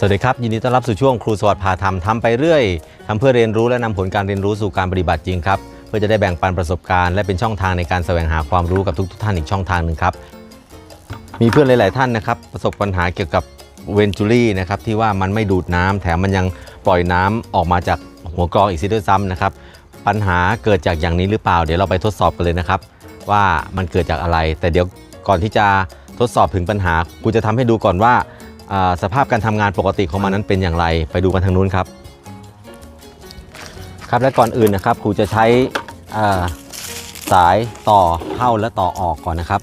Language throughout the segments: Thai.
สวัสดีครับ ยินดีต้อนรับสู่ช่วงครูสวัสดิ์พาทำทำไปเรื่อยทำเพื่อเรียนรู้และนำผลการเรียนรู้สู่การปฏิบัติจริงครับเพื่อจะได้แบ่งปันประสบการณ์และเป็นช่องทางในการแสวงหาความรู้กับทุกๆท่านอีกช่องทางหนึ่งครับ มีเพื่อนหลาย ๆ ท่านนะครับ ประสบปัญหาเกี่ยวกับเวนจูรี่นะครับที่ว่ามันไม่ดูดน้ำแถมมันยังปล่อยน้ำออกมาจากหัวกรองอีกซิด้วยซ้ำนะครับปัญหาเกิดจากอย่างนี้หรือเปล่า เดี๋ยวเราไปทดสอบกันเลยนะครับ ว่ามันเกิดจากอะไร แต่เดี๋ยวก่อนที่จะทดสอบถึงปัญหากูจะทำให้ดูก่อนว่า สภาพการทำงานปกติของมันนั้นเป็นอย่างไร ไปดูกันทางนู้นครับ ครับและก่อนอื่นนะครับครูจะใช้สายต่อเข้าและต่อออกก่อนนะครับ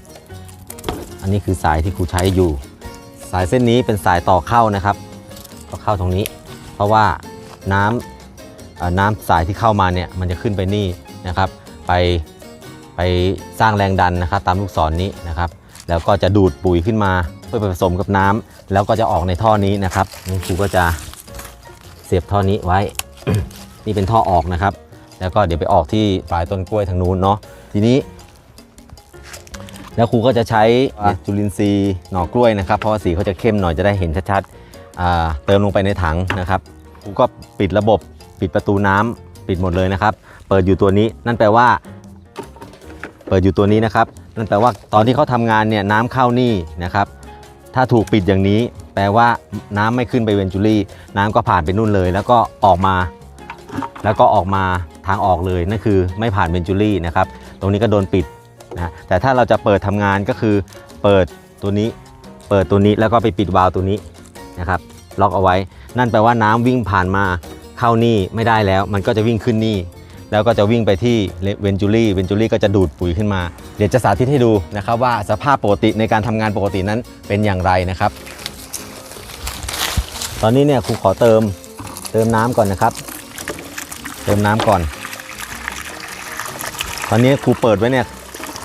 อันนี้คือสายที่ครูใช้อยู่ สายเส้นนี้เป็นสายต่อเข้านะครับ ก็เข้าตรงนี้ เพราะว่าน้ำน้ำสายที่เข้ามาเนี่ยมันจะขึ้นไปนี่นะครับ ไปไปสร้างแรงดันนะครับ ตามลูกศรนนี้นะครับ แล้วก็จะดูดปุ๋ยขึ้นมาเพื่อผสมกับน้ำแล้วก็จะออกในท่อนี้นะครับนี่ครูก็จะเสียบท่อนี้ไว้ นี่เป็นท่อออกนะครับ แล้วก็เดี๋ยวไปออกที่ปลายต้นกล้วยทางนู้นเนาะทีนี้ แล้วครูก็จะใช้จุลินทรีย์หน่อกล้วยนะครับเพราะว่าสีเขาจะเข้มหน่อยจะได้เห็นชัดๆเติมลงไปในถังนะครับครูก็ปิดระบบปิดประตูน้ำปิดหมดเลยนะครับ เปิดอยู่ตัวนี้นั่นแปลว่า เปิดอยู่ตัวนี้นะครับ นั่นแปลว่าตอนที่เขาทำงานเนี่ยน้ำเข้านี่นะครับ ถ้าถูกปิดอย่างนี้ แปลว่าน้ำไม่ขึ้นไปเวนจูรี่ น้ำก็ผ่านไปนู่นเลย แล้วก็ออกมา แล้วก็ออกมาทางออกเลยนั่นคือไม่ผ่านเวนจูรี่นะครับ ตรงนี้ก็โดนปิดนะแต่ถ้าเราจะเปิดทำงานก็คือเปิดตัวนี้ เปิดตัวนี้แล้วก็ไปปิดวาล์วตัวนี้นะครับ ล็อกเอาไว้ นั่นแปลว่าน้ำวิ่งผ่านมาเข้านี่ไม่ได้แล้ว มันก็จะวิ่งขึ้นนี่ แล้วก็จะวิ่งไปที่เวนจูรี่เวนจูรี่ก็จะดูดปุ๋ยขึ้นมา เดี๋ยวจะสาธิตให้ดูนะครับว่าสภาพปกติในการทำงานปกตินั้นเป็นอย่างไรนะครับ ตอนนี้เนี่ยครูขอเติมเติมน้ำก่อนนะครับ เติมน้ำก่อน ตอนนี้ครูเปิดไว้เนี่ย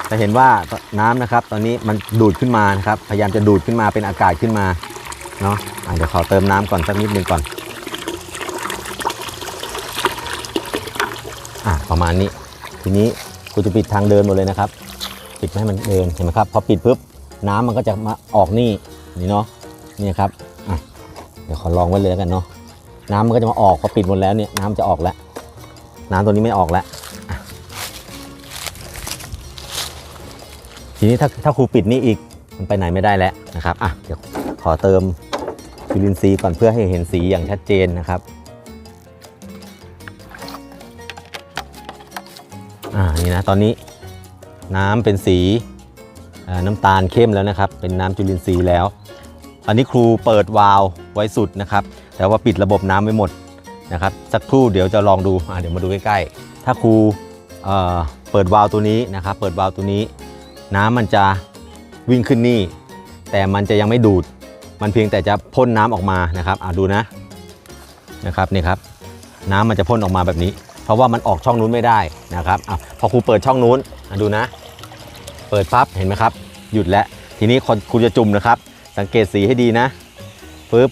จะเห็นว่าน้ำนะครับ ตอนนี้มันดูดขึ้นมานะครับ พยายามจะดูดขึ้นมาเป็นอากาศขึ้นมาเนาะะเดี๋ยวขอเติมน้ำก่อนสักนิดนึงก่อน อะประมาณนี้ ทีนี้กูจะปิดทางเดินหมดเลยนะครับ ปิดไม่ให้มันเดินเห็นไหมครับ พอปิดปุ๊บน้ำมันก็จะมาออกนี่นี่เนาะนี่ครับอะเดี๋ยวขอลองไว้เลยแล้วกันเนาะน้ำมันก็จะมาออกพอปิดหมดแล้วเนี่ยน้ำจะออกแล้ว น้ำตัวนี้ไม่ออกแล้วทีนี้ถ้าถ้าครูปิดนี่อีกมันไปไหนไม่ได้แล้วนะครับอะเดี๋ยวขอเติมจุลินทรีย์ก่อนเพื่อให้เห็นสีอย่างชัดเจนนะครับ นี่นะตอนนี้น้ำเป็นสีน้ำตาลเข้มแล้วนะครับ เป็นน้ำจุลินทรีย์แล้ว อันนี้ครูเปิดวาล์วไว้สุดนะครับ แต่ว่าปิดระบบน้ำไว้หมดนะครับ สักครู่เดี๋ยวจะลองดูเดี๋ยวมาดูใกล้ๆถ้าครูเเปิดวาล์วตัวนี้นะครับ เปิดวาล์วตัวนี้ น้ำมันจะวิ่งขึ้นนี่ แต่มันจะยังไม่ดูด มันเพียงแต่จะพ่นน้ำออกมานะครับอ่าดูนะนะครับนี่ครับ น้ำมันจะพ่นออกมาแบบนี้ เพราะว่ามันออกช่องนู้นไม่ได้นะครับอพอครูเปิดช่องนู้นดูนะ เปิดปั๊บเห็นไหมครับ หยุดแล้วทีนี้ครูจะจุ่มนะครับ สังเกตสีให้ดีนะปึ๊บ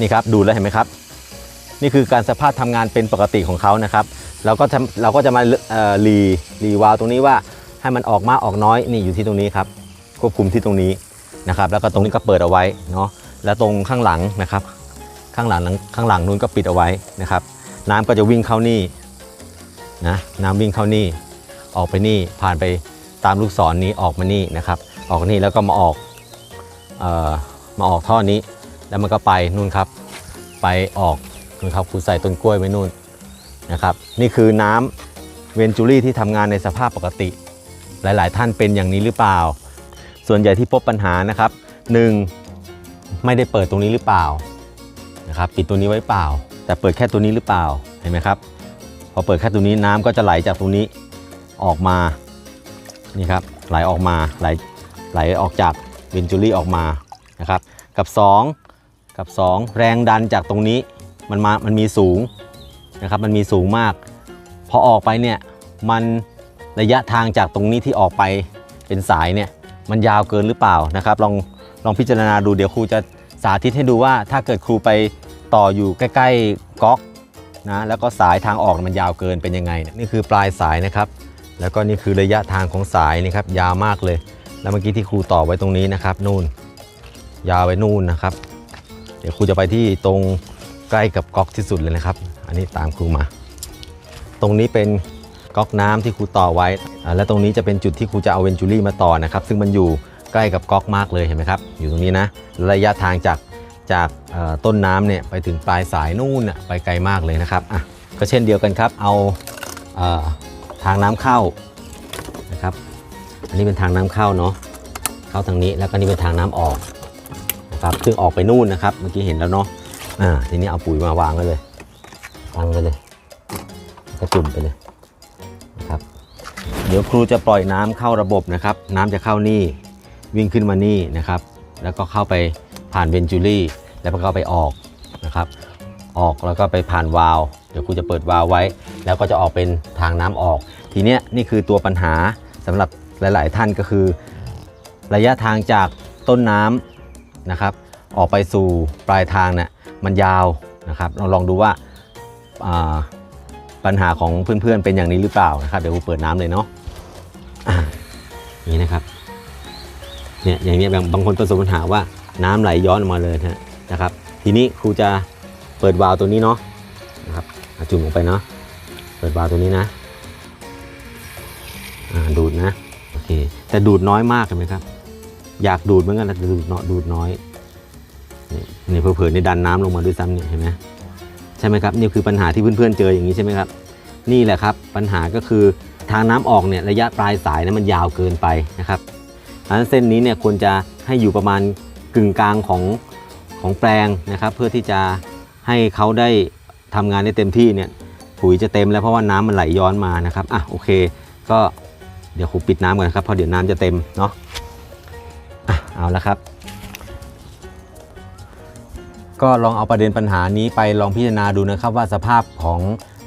นี่ครับดูแล้วเห็นไหมครับ นี่คือการสภาพทำงานเป็นปกติของเขานะครับเราก็จะเราก็จะมารีรีวาล์วตรงนี้ว่าให้มันออกมากออกน้อยนี่อยู่ที่ตรงนี้ครับควบคุมที่ตรงนี้นะครับแล้วก็ตรงนี้ก็เปิดเอาไว้เนาะแล้วตรงข้างหลังนะครับ ข้างหลังข้างหลังนู้นก็ปิดเอาไว้นะครับ น้ำก็จะวิ่งเข้านี่นะน้ำวิ่งเข้านี่ ออกไปนี่ผ่านไปตามลูกศรนนี้ออกมานี่นะครับ ออกนี่แล้วก็มาออกเอ่อมาออกท่อนี้ แล้วมันก็ไปนู่นครับ ไปออกนู่นครับครูใส่ต้นกล้วยไว้นู่นนะครับ นี่คือน้ำเวนจูรี่ที่ทำงานในสภาพปกติ หลาย ๆ ท่านเป็นอย่างนี้หรือเปล่า ส่วนใหญ่ที่พบปัญหานะครับ 1. ไม่ได้เปิดตรงนี้หรือเปล่านะครับปิดตัวนี้ไว้เปล่า แต่เปิดแค่ตัวนี้หรือเปล่าเห็นไหมครับ พอเปิดแค่ตัวนี้น้ำก็จะไหลจากตรงนี้ออกมานี่ครับไหลออกมาไหลไหลออกจากเวนจูรี่ออกมานะครับ กับ 2 กับ 2 แรงดันจากตรงนี้มันมามันมีสูงนะครับ มันมีสูงมาก พอออกไปเนี่ยมันระยะทางจากตรงนี้ที่ออกไปเป็นสายเนี่ยมันยาวเกินหรือเปล่านะครับ ลองลองพิจารณาดูเดี๋ยวครูจะสาธิตให้ดูว่าถ้าเกิดครูไป ต่ออยู่ใกล้ๆก๊อกนะแล้วก็สายทางออกมันยาวเกินเป็นยังไงนี่คือปลายสายนะครับ แล้วก็นี่คือระยะทางของสายนี่ครับยาวมากเลย แล้วเมื่อกี้ที่ครูต่อไว้ตรงนี้นะครับ นู่น ยาวไปนู่นนะครับ เดี๋ยวครูจะไปที่ตรงใกล้กับก๊อกที่สุดเลยนะครับ อันนี้ตามครูมา ตรงนี้เป็นก๊อกน้ำที่ครูต่อไว้ และตรงนี้จะเป็นจุดที่ครูจะเอาเวนจูรี่มาต่อนะครับ ซึ่งมันอยู่ใกล้กับก๊อกมากเลยเห็นไหมครับ อยู่ตรงนี้นะ ระยะทางจาก จากต้นน้ำเนี่ยไปถึงปลายสายนู่นไปไกลมากเลยนะครับอะก็เช่นเดียวกันครับ เอาเออทางน้ำเข้านะครับ อันนี้เป็นทางน้ำเข้าเนาะเข้าทางนี้แล้วก็นี่เป็นทางน้ำออกนะครับซึ่งออกไปนู่นนะครับ เมื่อกี้เห็นแล้วเนาะอ่าทีนี้เอาปุ๋ยมาวางไว้เลยวางไปเลยแล้วก็จุ่มไปเลยนะครับ เดี๋ยวครูจะปล่อยน้ำเข้าระบบนะครับ น้ำจะเข้านี่วิ่งขึ้นมานี่นะครับ แล้วก็เข้าไป ผ่านเวนจูรี่แล้วก็ไปออกนะครับออกแล้วก็ไปผ่านวาล์วเดี๋ยวครูจะเปิดวาล์วไว้ แล้วก็จะออกเป็นทางน้ำออก ทีเนี้ยนี่คือตัวปัญหาสำหรับหลาย ๆ ท่านก็คือ ระยะทางจากต้นน้ำนะครับ ออกไปสู่ปลายทางเนี่ยมันยาวนะครับลองลองดูว่าาปัญหาของเพื่อน ๆ เป็นอย่างนี้หรือเปล่านะครับเดี๋ยวครูเปิดน้ำเลยเนาะอย่างนี้นะครับเนี่ยอย่างนี้ยบางบางคนประสบปัญหาว่า น้ำไหลย้อนออกมาเลยนะนะครับ ทีนี้ครูจะเปิดวาล์วตัวนี้เนาะนะครับจุ่มลงไปเนาะเปิดวาล์วตัวนี้นะดูดนะโอเคแต่ดูดน้อยมากเห็นไหมครับ อยากดูดเหมือนกันแต่ดูดเนาะดูดน้อยนี่เผื่อๆในดันน้ำลงมาด้วยซ้ำเนี่ยเห็นไหมใช่ไหมครับนี่คือปัญหาที่เพื่อนๆเจออย่างนี้ใช่ไหมครับ นี่แหละครับปัญหาก็คือทางน้ำออกเนี่ยระยะปลายสายนั้นมันยาวเกินไปนะครับดังนั้นเส้นนี้เนี่ยควรจะให้อยู่ประมาณ กึ่งกลางของของแปลงนะครับ เพื่อที่จะให้เขาได้ทำงานได้เต็มที่เนี่ยปุ๋ยจะเต็มแล้วเพราะว่าน้ำมันไหลย้อนมานะครับอะโอเค ก็เดี๋ยวครูปิดน้ำก่อนครับเพราะเดี๋ยวน้ำจะเต็มเนาะอะเอาละครับก็ลองเอาประเด็นปัญหานี้ไปลองพิจารณาดูนะครับว่าสภาพของ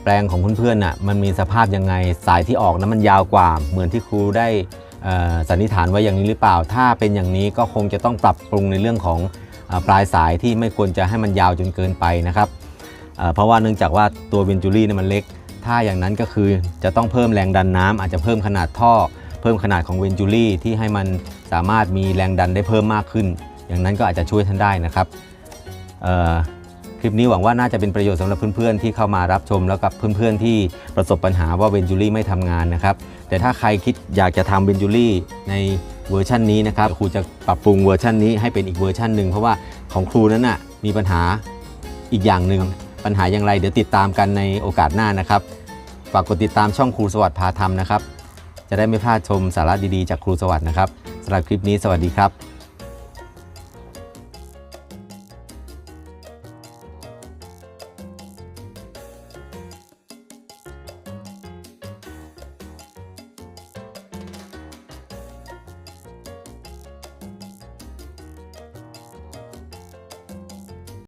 แปลงของเพื่อนๆน่ะมันมีสภาพยังไงสายที่ออกนั้นมันยาวกว่า เหมือนที่ครูได้ สันนิษฐานไว้อย่างนี้หรือเปล่า ถ้าเป็นอย่างนี้ก็คงจะต้องปรับปรุงในเรื่องของอปลายสายที่ไม่ควรจะให้มันยาวจนเกินไปนะครับ เพราะว่าเนื่องจากว่าตัวเวนจูรี่เนี่ยมันเล็ก ถ้าอย่างนั้นก็คือจะต้องเพิ่มแรงดันน้ำอาจจะเพิ่มขนาดท่อ เพิ่มขนาดของเวนจูรี่ที่ให้มันสามารถมีแรงดันได้เพิ่มมากขึ้น อย่างนั้นก็อาจจะช่วยท่านได้นะครับคลิปนี้หวังว่าน่าจะเป็นประโยชน์สำหรับเพื่อนๆที่เข้ามารับชมแล้วกับเพื่อนๆที่ประสบปัญหาว่าเวนจูรี่ไม่ทำงานนะครับ แต่ถ้าใครคิดอยากจะทำเวนจูรี่ในเวอร์ชันนี้นะครับครูจะปรับปรุงเวอร์ชันนี้ให้เป็นอีกเวอร์ชันหนึ่งเพราะว่าของครูนั้นน่ะมีปัญหาอีกอย่างหนึ่งปัญหาอย่างไร เดี๋ยวติดตามกันในโอกาสหน้านะครับฝากกดติดตามช่องครูสวัสดิ์พาทำนะครับ จะได้ไม่พลาดชมสาระดีๆจากครูสวัสดิ์นะครับสำหรับคลิปนี้สวัสดีครับ